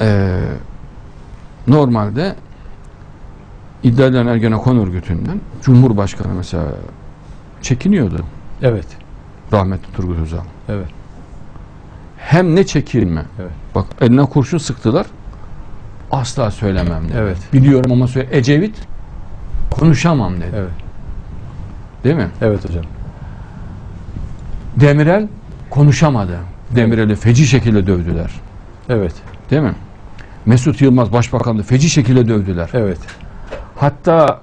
Ee, normalde iddia edilen Ergenekon örgütünden Cumhurbaşkanı mesela çekiniyordu. Evet. Rahmetli Turgut Özal. Evet. Hem ne çekilme. Evet. Bak eline kurşun sıktılar. Asla söylemem dedi. Evet. Biliyorum ama söyle. Ecevit konuşamam dedi. Evet. Değil mi? Evet hocam. Demirel konuşamadı. Demirel'i feci şekilde dövdüler. Evet. Değil mi? Mesut Yılmaz başbakanı feci şekilde dövdüler. Evet. Hatta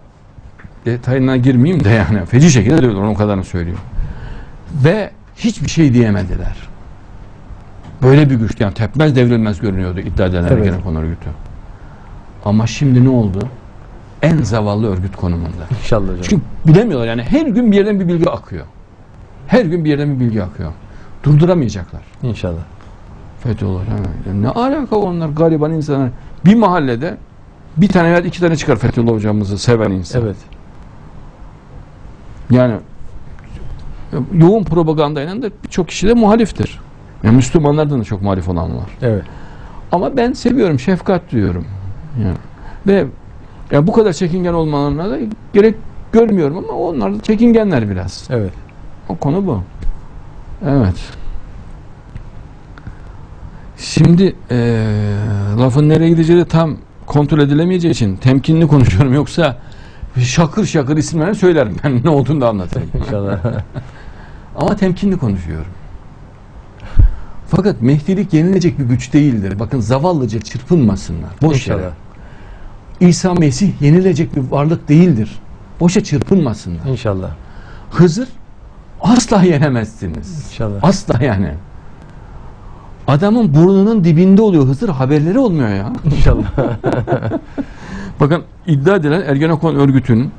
detayına girmeyeyim de yani feci şekilde dövdüler o kadarını söylüyorum. Ve hiçbir şey diyemediler. Böyle bir güç yani tepmez devrilmez görünüyordu iddia edilen Evet. Ergenekon örgütü. Ama şimdi ne oldu? En zavallı örgüt konumunda. İnşallah hocam. Çünkü bilemiyorlar yani her gün bir yerden bir bilgi akıyor. Her gün bir yerden bir bilgi akıyor. Durduramayacaklar. İnşallah. Fethullah hemen. Ne alaka onlar gariban insanlar. Bir mahallede bir tane veya iki tane çıkar Fethullah hocamızı seven insan. Evet. Yani yoğun propagandayla da birçok kişi de muhaliftir. Yani Müslümanlardan da çok muhalif olan var. Evet. Ama ben seviyorum, şefkat duyuyorum. Yani. Ve yani bu kadar çekingen olmalarına da gerek görmüyorum ama onlar da çekingenler biraz. Evet. O konu bu. Evet. Şimdi eee, lafın nereye gideceği tam kontrol edilemeyeceği için temkinli konuşuyorum. Yoksa şakır şakır isimlerini söylerim. Ben ne olduğunu da anlatırım. İnşallah. Ama temkinli konuşuyorum. Fakat Mehdilik yenilecek bir güç değildir. Bakın zavallıca çırpınmasınlar. Boş yere. İnşallah. İsa Mesih yenilecek bir varlık değildir. Boşa çırpınmasınlar. İnşallah. Hızır asla yenemezsiniz. İnşallah. Asla yani. Adamın burnunun dibinde oluyor Hızır haberleri olmuyor ya. İnşallah. Bakın iddia edilen Ergenekon örgütünün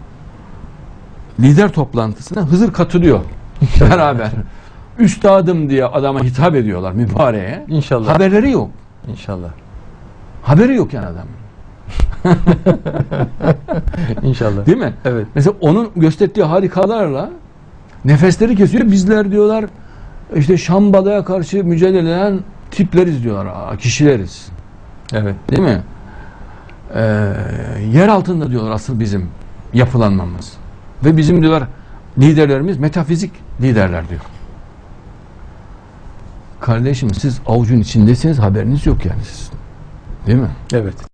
lider toplantısına Hızır katılıyor beraber. Üstadım diye adama hitap ediyorlar mübareğe. İnşallah. Haberleri yok. İnşallah. Haberi yok yani adamın. İnşallah. Değil mi? Evet. Mesela onun gösterdiği harikalarla nefesleri kesiyor. Bizler diyorlar işte Şambala'ya karşı mücadele eden tipleriz diyorlar. Aa, kişileriz. Evet. Değil mi? Ee, yer altında diyorlar asıl bizim yapılanmamız. Ve bizim diyorlar liderlerimiz metafizik liderler diyor. Kardeşim siz avucun içindesiniz haberiniz yok yani siz. Değil mi? Evet.